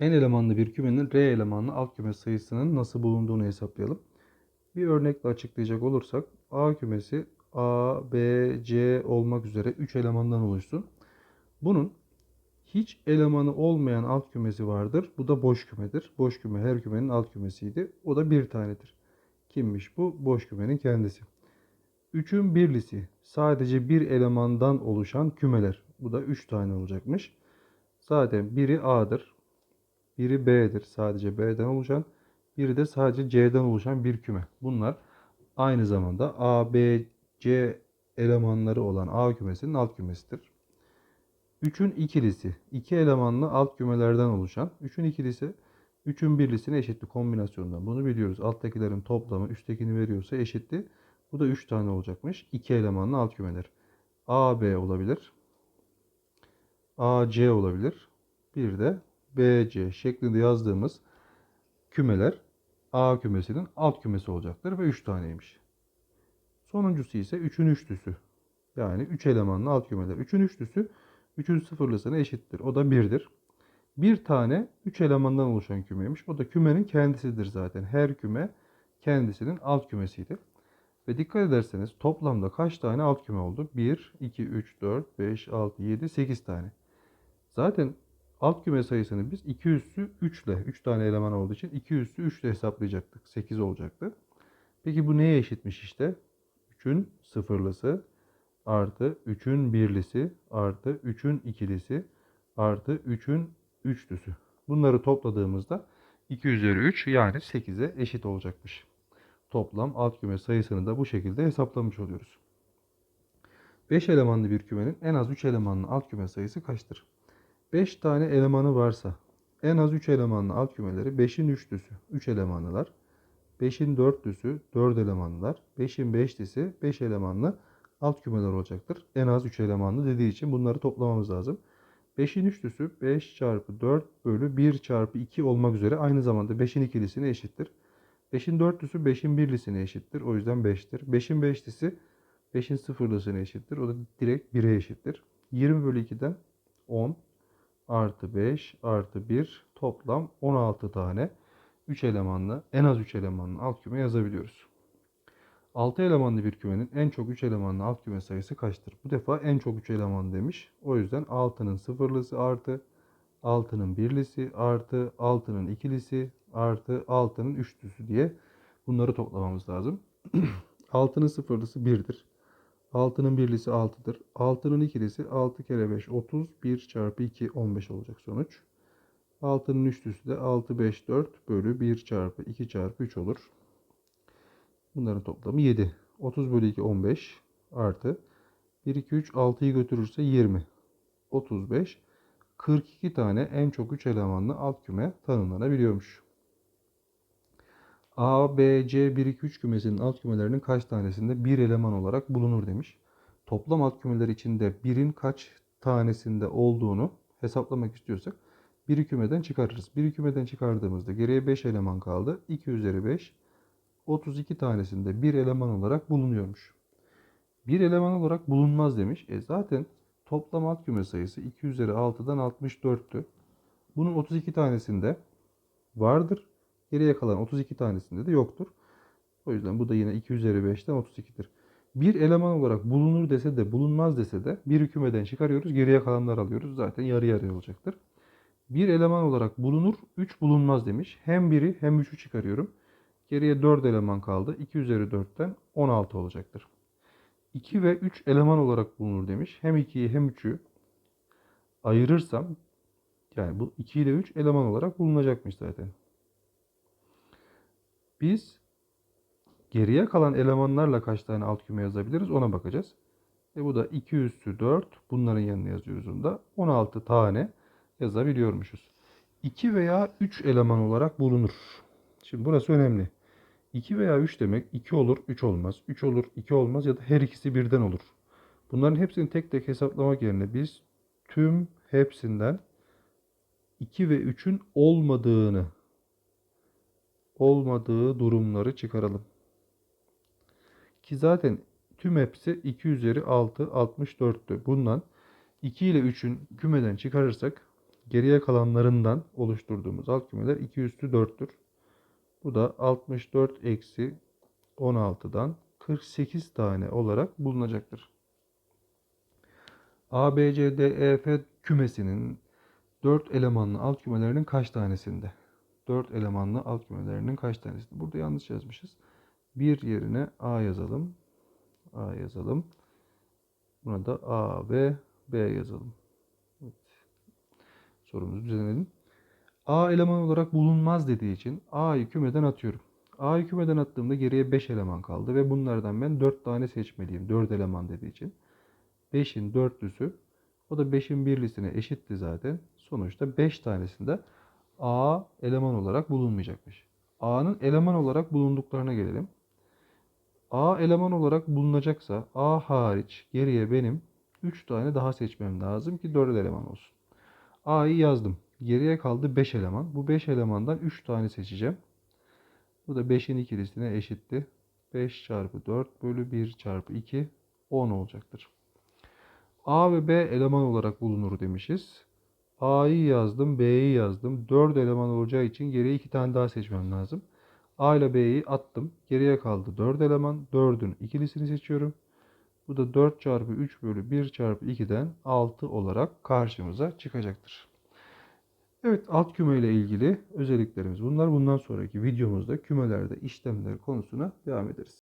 n elemanlı bir kümenin r elemanlı alt küme sayısının nasıl bulunduğunu hesaplayalım. Bir örnekle açıklayacak olursak A kümesi A, B, C olmak üzere 3 elemandan oluşsun. Bunun hiç elemanı olmayan alt kümesi vardır. Bu da boş kümedir. Boş küme her kümenin alt kümesiydi. O da bir tanedir. Kimmiş bu? Boş kümenin kendisi. 3'ün birlisi sadece bir elemandan oluşan kümeler. Bu da 3 tane olacakmış. Zaten biri A'dır. Biri B'dir. Sadece B'den oluşan. Biri de sadece C'den oluşan bir küme. Bunlar aynı zamanda A, B, C elemanları olan A kümesinin alt kümesidir. 3'ün ikilisi. iki elemanlı alt kümelerden oluşan. 3'ün ikilisi 3'ün birlisine eşitli kombinasyondan. Bunu biliyoruz. Alttakilerin toplamı üsttekini veriyorsa eşitli. Bu da 3 tane olacakmış. 2 elemanlı alt kümeler. A, B olabilir. A, C olabilir. Bir de B, C şeklinde yazdığımız kümeler A kümesinin alt kümesi olacaktır ve 3 taneymiş. Sonuncusu ise 3'ün üçlüsü. Yani 3 elemanlı alt kümeler. 3'ün üçlüsü 3'ün sıfırlısına eşittir. O da 1'dir. Bir tane 3 elemandan oluşan kümeymiş. O da kümenin kendisidir zaten. Her küme kendisinin alt kümesiydi. Ve dikkat ederseniz toplamda kaç tane alt küme oldu? 1, 2, 3, 4, 5, 6, 7, 8 tane. Zaten alt küme sayısını biz 2 üssü 3 ile 3 tane eleman olduğu için 2 üssü 3 ile hesaplayacaktık. 8 olacaktı. Peki bu neye eşitmiş işte? 3'ün sıfırlısı artı 3'ün birlisi artı 3'ün ikilisi artı 3'ün üçlüsü. Bunları topladığımızda 2 üzeri 3 yani 8'e eşit olacakmış. Toplam alt küme sayısını da bu şekilde hesaplamış oluyoruz. 5 elemanlı bir kümenin en az 3 elemanlı alt küme sayısı kaçtır? 5 tane elemanı varsa en az 3 elemanlı alt kümeleri 5'in üçlüsü 3 elemanlılar. 5'in dörtlüsü 4 elemanlılar. 5'in beşlisi 5 elemanlı alt kümeler olacaktır. En az 3 elemanlı dediği için bunları toplamamız lazım. 5'in üçlüsü 5 çarpı 4 bölü 1 çarpı 2 olmak üzere aynı zamanda 5'in ikilisine eşittir. 5'in dörtlüsü 5'in birlisine eşittir. O yüzden 5'tir. 5'in beşlisi 5'in sıfırlısına eşittir. O da direkt 1'e eşittir. 20 bölü 2'den 10 artı 5 artı 1 toplam 16 tane 3 elemanlı en az 3 elemanlı alt küme yazabiliyoruz. 6 elemanlı bir kümenin en çok 3 elemanlı alt küme sayısı kaçtır? Bu defa en çok 3 eleman demiş. O yüzden 6'nın sıfırlısı artı 6'nın birlisi artı 6'nın ikilisi artı 6'nın üçlüsü diye bunları toplamamız lazım. 6'nın sıfırlısı 1'dir. 6'nın birlisi 6'dır. 6'nın ikilisi 6 kere 5 30. 1 çarpı 2 15 olacak sonuç. 6'nın üçlüsü de 6 5 4 bölü 1 çarpı 2 çarpı 3 olur. Bunların toplamı 7. 30 bölü 2 15 artı 1 2 3 6'yı götürürse 20. 35 42 tane en çok 3 elemanlı alt küme tanımlanabiliyormuş. A, B, C, 1, 2, 3 kümesinin alt kümelerinin kaç tanesinde bir eleman olarak bulunur demiş. Toplam alt kümeler içinde birin kaç tanesinde olduğunu hesaplamak istiyorsak bir kümeden çıkarırız. Bir kümeden çıkardığımızda geriye 5 eleman kaldı. 2 üzeri 5 32 tanesinde bir eleman olarak bulunuyormuş. Bir eleman olarak bulunmaz demiş. E zaten toplam alt küme sayısı 2 üzeri 6'dan 64'tü. Bunun 32 tanesinde vardır. Geriye kalan 32 tanesinde de yoktur. O yüzden bu da yine 2 üzeri 5'ten 32'dir. Bir eleman olarak bulunur dese de bulunmaz dese de bir kümeden çıkarıyoruz. Geriye kalanlar alıyoruz. Zaten yarı yarıya olacaktır. Bir eleman olarak bulunur, 3 bulunmaz demiş. Hem biri hem 3'ü çıkarıyorum. Geriye 4 eleman kaldı. 2 üzeri 4'ten 16 olacaktır. 2 ve 3 eleman olarak bulunur demiş. Hem 2'yi hem 3'ü ayırırsam yani bu 2 ile 3 eleman olarak bulunacakmış zaten. Biz geriye kalan elemanlarla kaç tane alt küme yazabiliriz ona bakacağız. E bu da 2 üssü 4. Bunların yanına yazıyoruz onu da. 16 tane yazabiliyormuşuz. 2 veya 3 eleman olarak bulunur. Şimdi burası önemli. 2 veya 3 demek 2 olur 3 olmaz. 3 olur 2 olmaz ya da her ikisi birden olur. Bunların hepsini tek tek hesaplamak yerine biz tüm hepsinden 2 ve 3'ün olmadığını olmadığı durumları çıkaralım. Ki zaten tüm hepsi 2 üzeri 6 64'tü. Bundan 2 ile 3'ün kümeden çıkarırsak geriye kalanlarından oluşturduğumuz alt kümeler 2 üstü 4'tür. Bu da 64 eksi 16'dan 48 tane olarak bulunacaktır. A, B, C, D, E, F kümesinin 4 elemanlı alt kümelerinin kaç tanesinde? 4 elemanlı alt kümelerinin kaç tanesinde? Burada yanlış yazmışız. Bir yerine A yazalım. A yazalım. Buna da A ve B yazalım. Evet. Sorumuzu düzenledim. A eleman olarak bulunmaz dediği için A'yı kümeden atıyorum. A'yı kümeden attığımda geriye 5 eleman kaldı ve bunlardan ben 4 tane seçmeliyim. 4 eleman dediği için. 5'in dörtlüsü o da 5'in birlisine eşitti zaten. Sonuçta 5 tanesinde A eleman olarak bulunmayacakmış. A'nın eleman olarak bulunduklarına gelelim. A eleman olarak bulunacaksa A hariç geriye benim 3 tane daha seçmem lazım ki 4 eleman olsun. A'yı yazdım. Geriye kaldı 5 eleman. Bu 5 elemandan 3 tane seçeceğim. Bu da 5'in ikilisine eşitti. 5 çarpı 4 bölü 1 çarpı 2 10 olacaktır. A ve B eleman olarak bulunur demişiz. A'yı yazdım, B'yi yazdım. 4 eleman olacağı için geriye 2 tane daha seçmem lazım. A ile B'yi attım. Geriye kaldı 4 eleman. 4'ün ikilisini seçiyorum. Bu da 4 çarpı 3 bölü 1 çarpı 2'den 6 olarak karşımıza çıkacaktır. Evet alt küme ile ilgili özelliklerimiz bunlar. Bundan sonraki videomuzda kümelerde işlemler konusuna devam ederiz.